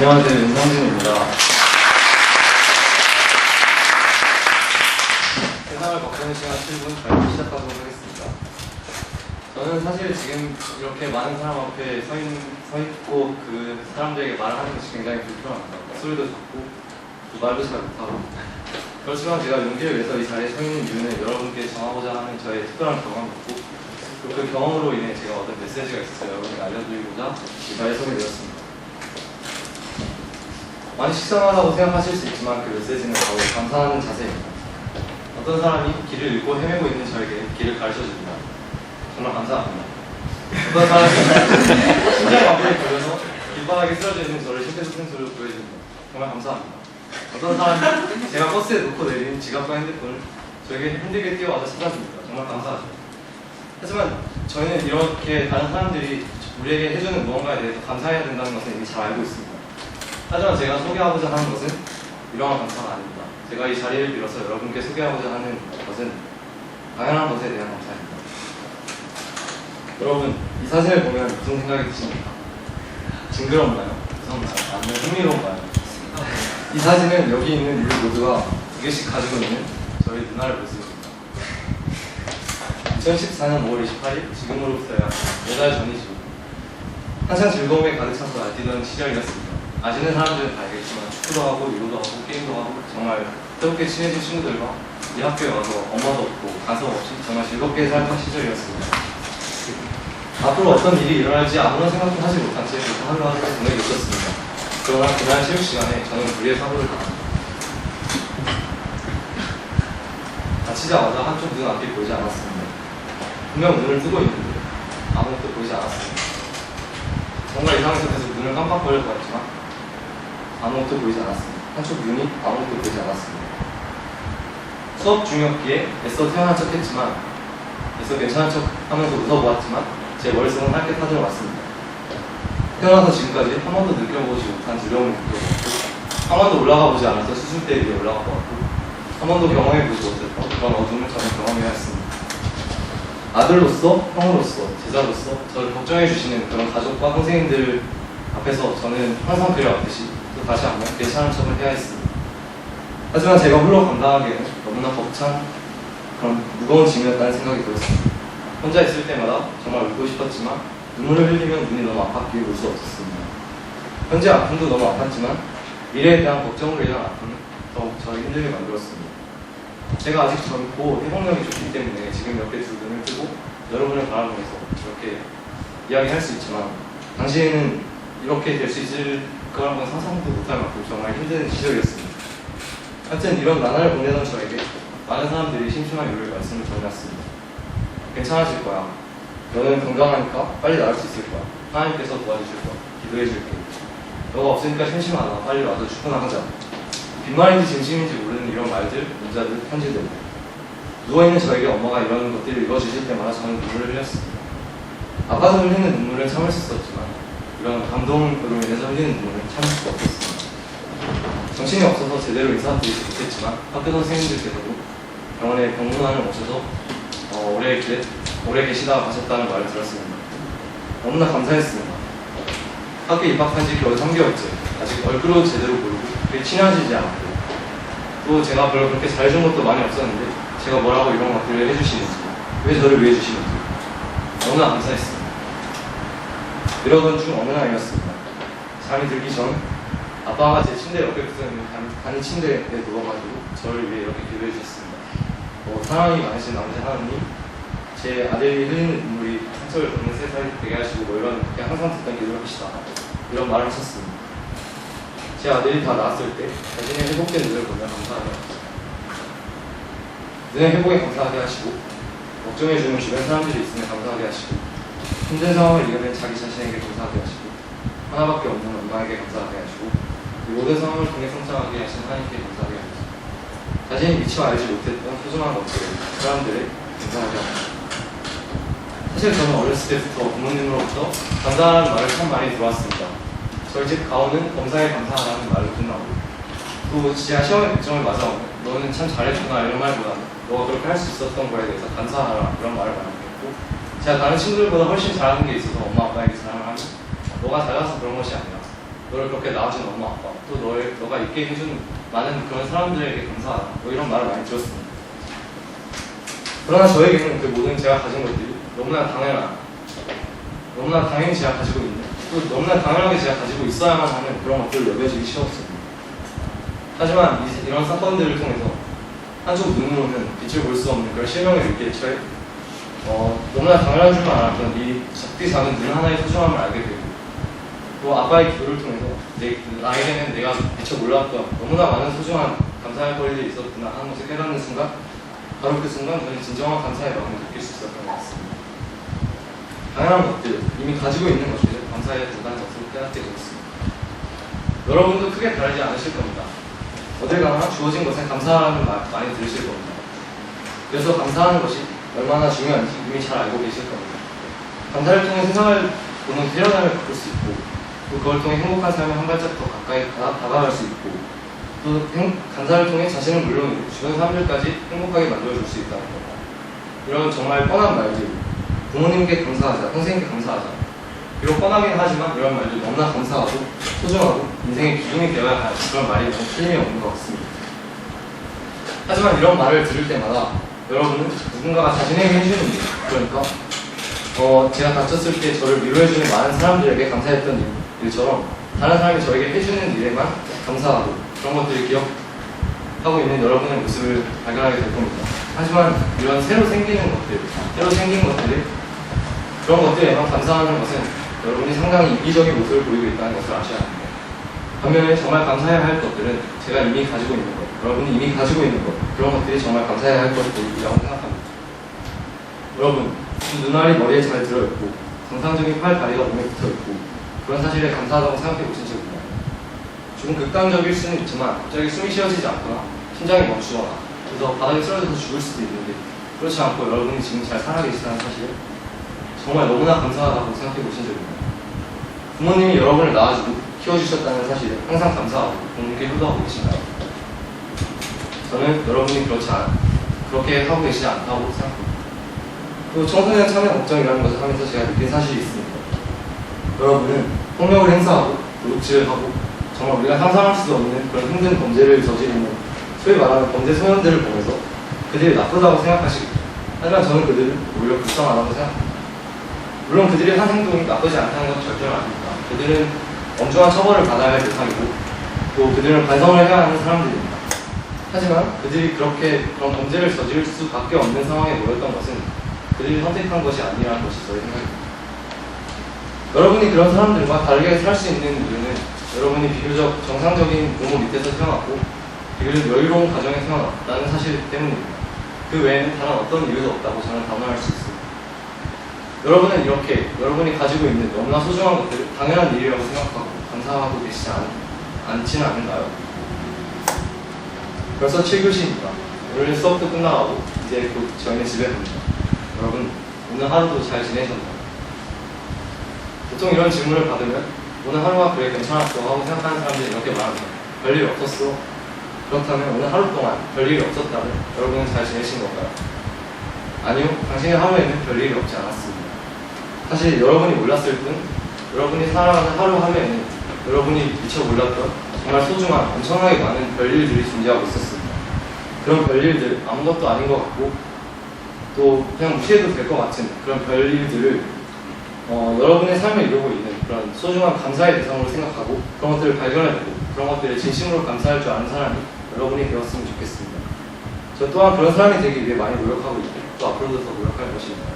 안녕하세요 윤성진입니다. 세상을 바꾸는 시간 7분 발표 시작하도록 하겠습니다. 저는 사실 지금 이렇게 많은 사람 앞에 서, 있, 서 있고 그 사람들에게 말하는 것이 굉장히 불편합니다. 소리도 작고 또 말도 잘 못하고 그렇지만 제가 용기를 내서 이 자리에 서 있는 이유는 여러분께 전하고자 하는 저의 특별한 경험이 있고 또그 경험으로 인해 제가 어떤 메시지가 있어서 여러분께 알려드리고자 이 자리에 서게 되었습니다. 많이 식상하다고 생각하실 수 있지만 그 메시지는 바로 감사하는 자세입니다. 어떤 사람이 길을 잃고 헤매고 있는 저에게 길을 가르쳐 줍니다. 정말 감사합니다. 어떤 사람이 심장 마비에 걸려서 길바닥에 쓰러져 있는 저를 심폐소생술로 구해줍니다. 정말 감사합니다. 어떤 사람이 제가 버스에 놓고 내린 지갑과 핸드폰을 저에게 힘들게 뛰어와서 찾아줍니다. 정말 감사하죠. 하지만 저희는 이렇게 다른 사람들이 우리에게 해주는 무언가에 대해서 감사해야 된다는 것을 이미 잘 알고 있습니다. 하지만 제가 소개하고자 하는 것은 이러한 감사가 아닙니다. 제가 이 자리를 빌어서 여러분께 소개하고자 하는 것은 당연한 것에 대한 감사입니다. 여러분, 이 사진을 보면 무슨 생각이 드십니까? 징그럽나요? 무섭나요? 아니면 흥미로운가요? 이 사진은 여기 있는 우리 모두가 두 개씩 가지고 있는 저희 누나를 모습입니다. 2014년 5월 28일, 지금으로부터 약 4달 전이죠. 한창 즐거움에 가득 차서 날뛰던 시절이었습니다. 아시는 사람들은 다 알겠지만 축구도 하고 유도도 하고 게임도 하고 정말 새롭게 친해진 친구들과 이 학교에 와서 엄마도 없고 가서 없이 정말 즐겁게 살던 시절이었습니다. 앞으로 어떤 일이 일어날지 아무런 생각도 하지 못한 채 그렇게 하루하루 보내고 있었습니다. 그러나 그날 체육 시간에 저는 불의의 사고를 당합니다. 다치자마자 한쪽 눈 앞이 보이지 않았습니다. 분명 눈을 뜨고 있는데 아무것도 보이지 않았습니다. 정말 이상해서 계속 눈을 깜빡거려 보았지만 아무것도 보이지 않았습니다. 한쪽 눈이 아무것도 보이지 않았습니다. 수업 중이었기에 애써 태어난 척 했지만 애써 괜찮은 척 하면서 웃어보았지만 제 머릿속은 하얗게 타들어 왔습니다. 태어나서 지금까지 한 번도 느껴보지 못한 두려움을 느껴봤고 한 번도 올라가 보지 않았던 수술대 위에 올라가 보았고 한 번도 경험해 보지 못했던 그런 어둠을 저는 경험해야 했습니다. 아들로서, 형으로서, 제자로서 저를 걱정해 주시는 그런 가족과 선생님들 앞에서 저는 항상 그려왔듯이 또 다시 한번 괜찮은 척을 해야 했습니다. 하지만 제가 홀로 감당하기에는 너무나 벅찬 그런 무거운 짐이었다는 생각이 들었습니다. 혼자 있을 때마다 정말 울고 싶었지만 눈물을 흘리면 눈이 너무 아팠기에 울 수 없었습니다. 현재 아픔도 너무 아팠지만 미래에 대한 걱정으로 인한 아픔은 더욱 저를 힘들게 만들었습니다. 제가 아직 젊고 회복력이 좋기 때문에 지금 이렇게 두 눈을 뜨고 여러분을 바라보면서 이렇게 이야기할 수 있지만 당시에는 이렇게 될 수 있을 거라고 상상도 못할 만큼 정말 힘든 시절이었습니다. 하여튼 이런 나날을 보내던 저에게 많은 사람들이 심심한 이유를 말씀을 전해왔습니다. 괜찮아질 거야. 너는 건강하니까 빨리 나을 수 있을 거야. 하나님께서 도와주실 거야. 기도해 줄게. 너가 없으니까 심심하다. 빨리 와서 축구나 하자. 빈말인지 진심인지 모르는 이런 말들, 문자들, 편지들. 누워있는 저에게 엄마가 이런 것들을 읽어주실 때마다 저는 눈물을 흘렸습니다. 아빠도 흘리는 눈물을 참을 수 있었지만 이런 감동으로 인해서 흘리는 눈물을 참을 수가 없었습니다. 정신이 없어서 제대로 인사드리지 못했지만 학교 선생님들께서도 병원에 병문안을 오셔서 어, 오래, 기, 오래 계시다가 가셨다는 말을 들었습니다. 너무나 감사했습니다. 학교 입학한 지 겨우 3개월째 아직 얼굴도 제대로 보이고 그게 친해지지 않고 또 제가 별로 그렇게 잘해준 것도 많이 없었는데 제가 뭐라고 이런 것들을 해주시는지 왜 저를 위해 주시는지 너무나 감사했습니다. 이러던 중 어느 날이었습니다. 잠이 들기 전 아빠가 제 침대 옆에 붙어있는 단, 단 침대에 누워가지고 저를 위해 이렇게 기도해 주셨습니다. 어, 사랑이 많으신 남자 하나님 제 아들이 흘리는 눈물이 상처를 걷는 세상이 되게 하시고 뭐 이런 그냥 항상 듣던 기도를 합시다 이런 말을 하셨습니다. 제 아들이 다 나았을 때 자신의 회복된 눈을 보면 하시고 눈의 회복에 감사하게 하시고 걱정해주는 주변 사람들이 있으면 감사하게 하시고 힘든 상황을 이겨낸 자기 자신에게 감사하게 하시고 하나밖에 없는 엄마에게 감사하게 하시고 이 모든 상황을 통해 성장하게 하신 하나님께 감사하게 하시고 자신이 미처 알지 못했던 소중한 것들 사람들에 감사하게 하시고 사실 저는 어렸을 때부터 부모님으로부터 감사하는 말을 참 많이 들어왔습니다. 저희 집 가오는 검사에 감사하라는 말을 끝나고 또 진짜 시험에 100점을 맞아 너는 참 잘했구나 이런 말보다는 너가 그렇게 할 수 있었던 거에 대해서 감사하라 이런 말을 많이 제가 다른 친구들보다 훨씬 잘하는 게 있어서 엄마 아빠에게 자랑을 하면 너가 잘나서 그런 것이 아니라 너를 그렇게 낳아준 엄마 아빠 또 너를 너가 있게 해준 많은 그런 사람들에게 감사하다 뭐 이런 말을 많이 들었습니다. 그러나 저에게는 그 모든 제가 가진 것들이 너무나 당연한 너무나 당연히 제가 가지고 있는 또 너무나 당연하게 제가 가지고 있어야만 하는 그런 것들을 여겨지기 쉬웠습니다. 하지만 이, 이런 사건들을 통해서 한쪽 눈으로는 빛을 볼 수 없는 그런 실명을 느끼게 어, 너무나 당연한 줄만 알았던 이 작디 작은 눈 하나의 소중함을 알게 되고 또 아빠의 기도를 통해서 내, 나에게는 내가 미처 몰랐던 너무나 많은 소중한 감사할 거리들이 있었구나 하는 것을 깨닫는 순간 바로 그 순간 저는 진정한 감사의 마음을 느낄 수 있었던 것 같습니다. 당연한 것들, 이미 가지고 있는 것들을 감사해야 된다는 것을 깨닫게 되었습니다. 여러분도 크게 다르지 않으실 겁니다. 어딜 가나 주어진 것에 감사하는 말 많이 들으실 겁니다. 그래서 감사하는 것이 얼마나 중요한지 이미 잘 알고 계실 겁니다. 감사를 통해 세상을 보는 패러다임을 바꿀 수 있고 또 그걸 통해 행복한 삶에 한 발짝 더 가까이 다, 다가갈 수 있고 또 행- 감사를 통해 자신은 물론이고 주변 사람들까지 행복하게 만들어줄 수 있다는 겁니다. 이런 정말 뻔한 말들 부모님께 감사하자, 선생님께 감사하자 비록 뻔하긴 하지만 이런 말들 너무나 감사하고 소중하고 인생의 기둥이 되어야 할 그런 말이 너무 틀림이 없는 것 같습니다. 하지만 이런 말을 들을 때마다 여러분은 누군가가 자신에게 해주는 일, 그러니까 어, 제가 다쳤을 때 저를 위로해주는 많은 사람들에게 감사했던 일, 일처럼 다른 사람이 저에게 해주는 일에만 감사하고 그런 것들을 기억하고 있는 여러분의 모습을 발견하게 될 겁니다. 하지만 이런 새로 생기는 것들, 새로 생긴 것들을 그런 것들에만 감사하는 것은 여러분이 상당히 이기적인 모습을 보이고 있다는 것을 아셔야 합니다. 반면에 정말 감사해야 할 것들은 제가 이미 가지고 있는 것, 여러분이 이미 가지고 있는 것, 그런 것들이 정말 감사해야 할 것들이라고 생각합니다. 여러분, 이 눈알이 머리에 잘 들어있고, 정상적인 팔, 다리가 몸에 붙어있고, 그런 사실에 감사하다고 생각해 보신 적 있나요? 조금 극단적일 수는 있지만, 갑자기 숨이 쉬어지지 않거나, 심장이 멈추거나, 그래서 바닥에 쓰러져서 죽을 수도 있는데, 그렇지 않고 여러분이 지금 잘 살아계시다는 사실을 정말 너무나 감사하다고 생각해 보신 적 있나요? 부모님이 여러분을 낳아주고 키워주셨다는 사실에 항상 감사하고 부모님께 효도하고 계신가요? 저는 여러분이 그렇지 않, 그렇게 하고 계시지 않다고 생각합니다. 또 청소년 참여 걱정이라는 것을 하면서 제가 느낀 사실이 있습니다. 여러분은 폭력을 행사하고 도둑질을 하고 정말 우리가 상상할 수 없는 그런 힘든 범죄를 저지르는 소위 말하는 범죄 소년들을 보면서 그들이 나쁘다고 생각하시겠죠. 하지만 저는 그들을 오히려 불쌍하다고 생각합니다. 물론 그들이 한 행동이 나쁘지 않다는 건 절대로 아닙니다. 그들은 엄중한 처벌을 받아야 할 대상이고 또 그들은 반성을 해야 하는 사람들입니다. 하지만 그들이 그렇게 그런 범죄를 저지를 수밖에 없는 상황에 놓였던 것은 그들이 선택한 것이 아니라는 것이 저의 생각입니다. 여러분이 그런 사람들과 다르게 살 수 있는 이유는 여러분이 비교적 정상적인 부모 밑에서 태어났고 비교적 여유로운 가정에 태어났다는 사실 때문입니다. 그 외에는 다른 어떤 이유도 없다고 저는 단언할 수 있습니다. 여러분은 이렇게 여러분이 가지고 있는 너무나 소중한 것들을 당연한 일이라고 생각하고 감사하고 계시지 않, 않지는 않은가요? 벌써 7교시입니다. 오늘 수업도 끝나가고 이제 곧 저희는 집에 갑니다. 여러분 오늘 하루도 잘 지내셨나요? 보통 이런 질문을 받으면 오늘 하루가 그래 괜찮았어 하고 생각하는 사람들이 이렇게 말합니다. 별일 없었어. 그렇다면 오늘 하루 동안 별일이 없었다면 여러분은 잘 지내신 건가요? 아니요, 당신의 하루에는 별일이 없지 않았습니다. 사실 여러분이 몰랐을 뿐, 여러분이 살아가는 하루 하루에는 여러분이 미처 몰랐던 정말 소중한 엄청나게 많은 별일들이 존재하고 있었습니다. 그런 별일들 아무것도 아닌 것 같고 또 그냥 무시해도 될 것 같은 그런 별일들을 어, 여러분의 삶을 이루고 있는 그런 소중한 감사의 대상으로 생각하고 그런 것들을 발견해내고 그런 것들을 진심으로 감사할 줄 아는 사람이 여러분이 되었으면 좋겠습니다. 저 또한 그런 사람이 되기 위해 많이 노력하고 있고 또 앞으로도 더 노력할 것입니다.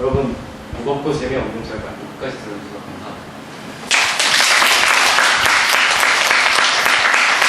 여러분 무겁고 재미없는 말씀 끝까지 들어주셔서 감사합니다.